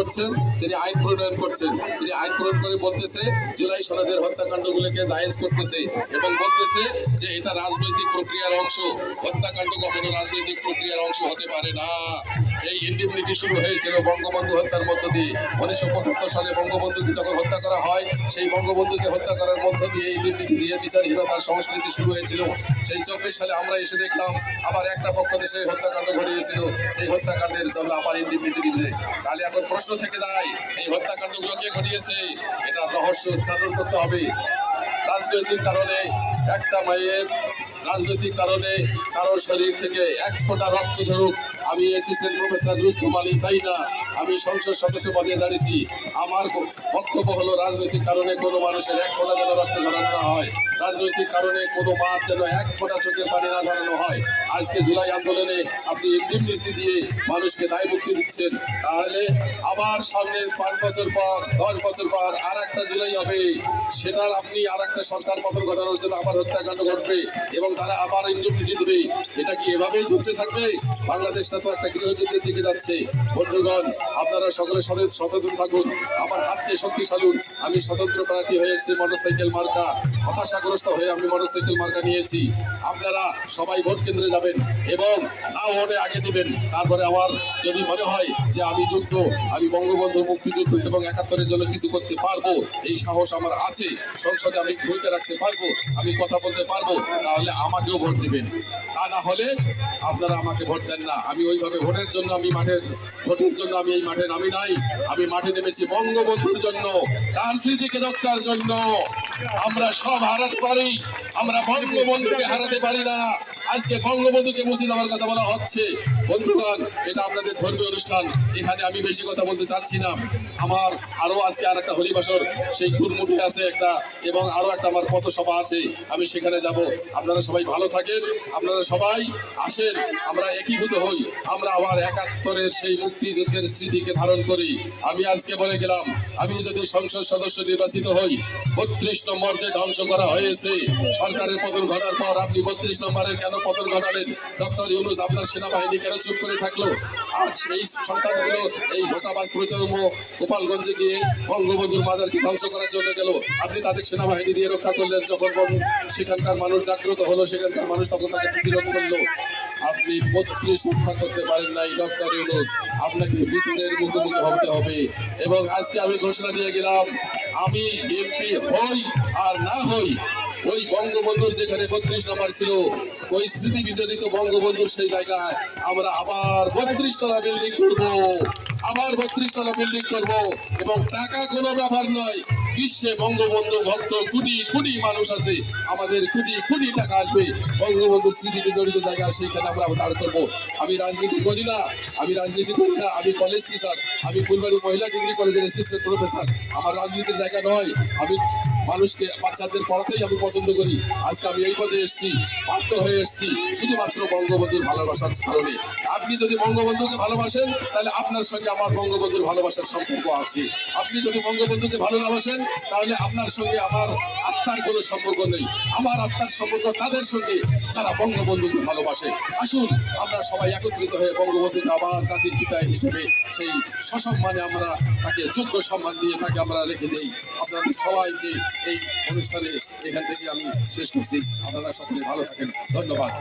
করছেন? তিনি আইন প্রণয়ন করছেন। তিনি আইন প্রণয়ন করে বলতেছে, জুলাই সনদের হত্যাকাণ্ডগুলোকে জায়েজ করতেছে এবং বলতেছে যে এটা রাজনৈতিক প্রক্রিয়ার অংশ। হত্যাকাণ্ড কখনো রাজনৈতিক প্রক্রিয়ার অংশ হতে পারে না। এই ইন্ডিমিনিটি শুরু হয়েছিল বঙ্গবন্ধু হত্যার মধ্য দিয়ে। উনিশশো পঁচাত্তর সালে বঙ্গবন্ধুকে যখন হত্যা করা হয়, সেই বঙ্গবন্ধুকে হত্যা করার মধ্য দিয়ে ইন্ডিমিনিটি দিয়ে বিচারহীনতার সংস্কৃতি শুরু হয়েছিল। সেই চব্বিশ সালে আমরা এসে দেখলাম, আবার একটা পক্ষ দেশে হত্যাকাণ্ড ঘটিয়েছিল। সেই হত্যাকাণ্ডের জন্য আবার ইন্ডিমিনিটি দিবে। তাহলে এখন প্রশ্ন থেকে যায়, এই হত্যাকাণ্ডগুলো কে ঘটিয়েছে, এটা রহস্য উদ্ঘাটন করতে হবে। রাজনৈতিক কারণে একটা মায়ের, রাজনৈতিক কারণে কারোর শরীর থেকে এক ফোঁটা রক্ত ঝরুক আমি অ্যাসিস্ট্যান্ট প্রফেসর রুস্তম আলী না আমি সংসদ সদস্য পদে দাঁড়িয়েছি। আমার বক্তব্য হলো, রাজনৈতিক কারণে কোনো মানুষের এক ফোঁটা যেন রক্ত ঝরানো না হয়। রাজনৈতিক কারণে কোনো মাছ যেন এক ফোঁটা চোখের পানি না ঝরানো হয়। আজকে জুলাই আন্দোলনে আপনি ইন্ডিমনিটি দিয়ে মানুষকে দায় মুক্তি দিচ্ছেন। তাহলে আবার সামনে পাঁচ বছর পর, দশ বছর পর আর একটা জুলাই হবে। সেটার আপনি আর একটা সরকার পতন ঘটানোর জন্য আবার হত্যাকাণ্ড ঘটবে এবং তারা আবার ইন্ডিমনিটি দেবে এটা কি এভাবেই চলতে থাকবে? বাংলাদেশটা সচেতন থাকুন। আমার হাতকে আমি স্বতন্ত্র প্রার্থী হয়ে এসেছি মোটরসাইকেল মার্কা। হতাশাগ্রস্ত হয়ে আমি মোটরসাইকেল মার্কা নিয়েছি। আপনারা সবাই ভোট কেন্দ্রে যাবেন এবং না ভোটে আগে দিবেন। তারপরে আমার যদি মনে হয় যে আমি যোগ্য আমি বঙ্গবন্ধু মুক্তিযুদ্ধ এবং একাত্তরের জন্য কিছু করতে পারব, এই সাহস আমার আছে। সংসদে আমি ভূমিকা রাখতে পারব, আমি কথা বলতে পারব, তাহলে আমাকেও ভোট দিবেন। তা না হলে আপনারা আমাকে ভোট দেন না। আমি ওইভাবে ভোটের জন্য আমি মাঠের ভোটের জন্য আমি এই মাঠে নামি নাই। আমি মাঠে নেমেছি বঙ্গবন্ধুর জন্য, তার স্মৃতিকে রক্ষার জন্য। আমরা সব হারাতে পারি, আমরা বঙ্গবন্ধুকে হারাতে পারি না। আজকে বঙ্গবন্ধুকে দেওয়ার কথা বলা হচ্ছে। বন্ধুগণ, এটা আপনাদের ধর্মীয় অনুষ্ঠান। এখানে আমি বেশি কথা বলতে চাচ্ছি না। আমার আরও আজকে আর একটা হরিবাসর সেই কুরমুটি আছে একটা এবং আরও একটা আমার পথসভা আছে, আমি সেখানে যাব। আপনারা সবাই ভালো থাকেন। আপনারা সবাই আসেন, আমরা একীভূত হই। আমরা আবার একাত্তরের সেই মুক্তিযুদ্ধের স্মৃতিকে ধারণ করি। আমি আজকে বলে গেলাম, আমি যদি সংসদ সদস্য নির্বাচিত হই, বত্রিশ নম্বর যে ধ্বংস করা হয়েছে, সরকারের পতন ঘটার পর আপনি বত্রিশ নম্বরের কেন পতন ঘটালেন। ডক্টর ইউনুস আপনার সেনাবাহিনী কেন চুপ করে থাকল? আজ এই সন্তানগুলো এই ঘোটাবাজ প্রজন্ম গোপালগঞ্জে গিয়ে বঙ্গবন্ধুর মাজারকে ধ্বংস করার জন্য গেল। আপনি তাদের সেনাবাহিনী দিয়ে রক্ষা করলেন। যখন সেখানকার মানুষ জাগ্রত হলো, সেখানকার মানুষ তখন তাকে প্রতিরোধ করল। আপনি বত্রিশ রক্ষা করতে পারেন নাই, ডক্টর ইউনুস। আপনাকে বিচারের মুখোমুখি হতে হবে। এবং আজকে আমি ঘোষণা দিয়ে গেলাম, আমি এমপি হই আর না হই। ওই বঙ্গবন্ধুর যেখানে বত্রিশ নাম্বার ছিল, ওই স্মৃতি বিজড়িত বঙ্গবন্ধুর সেই জায়গায় আমরা আবার বত্রিশ তলা বিল্ডিং করব। আবার বত্রিশ তলা বিল্ডিং করব এবং টাকা কোনো ব্যাপার নয়। বিশ্বে বঙ্গবন্ধু ভক্ত কোটি কোটি মানুষ আছে। আমাদের কোটি কোটি টাকা আসবে। বঙ্গবন্ধুর স্মৃতি বিজড়িত জায়গা সেইখানে আমরা দাঁড় করব। আমি রাজনীতি করি না, আমি রাজনীতি করি না, আমি কলেজ টিচার আমি ফুলবাড়ি মহিলা ডিগ্রি কলেজের অ্যাসিস্ট্যান্ট প্রফেসর আমার রাজনীতির জায়গা নয়। আমি মানুষকে, বাচ্চাদের পড়াতেই আমি পছন্দ করি। আজকে আমি এই পদে এসেছি, বাধ্য হয়ে এসেছি, শুধুমাত্র বঙ্গবন্ধুর ভালোবাসার কারণে। আপনি যদি বঙ্গবন্ধুকে ভালোবাসেন, তাহলে আপনার সঙ্গে আমার বঙ্গবন্ধুর ভালোবাসার সম্পর্ক আছে। আপনি যদি বঙ্গবন্ধুকে ভালো না বাসেন তাহলে আপনার সঙ্গে আমার আত্মার কোনো সম্পর্ক নেই। আমার আত্মার সম্পর্ক তাদের সঙ্গে? যারা বঙ্গবন্ধুকে ভালোবাসে। আসুন, আমরা সবাই একত্রিত হয়ে বঙ্গবন্ধুকে আবার জাতির পিতা হিসেবে সেই সসম্মানে আমরা তাকে, যোগ্য সম্মান দিয়ে তাকে আমরা রেখে দেই। আপনাদের সবাইকে এই অনুষ্ঠানে এখান থেকে আমি শেষ করছি। আপনারা সকলে ভালো থাকেন। ধন্যবাদ।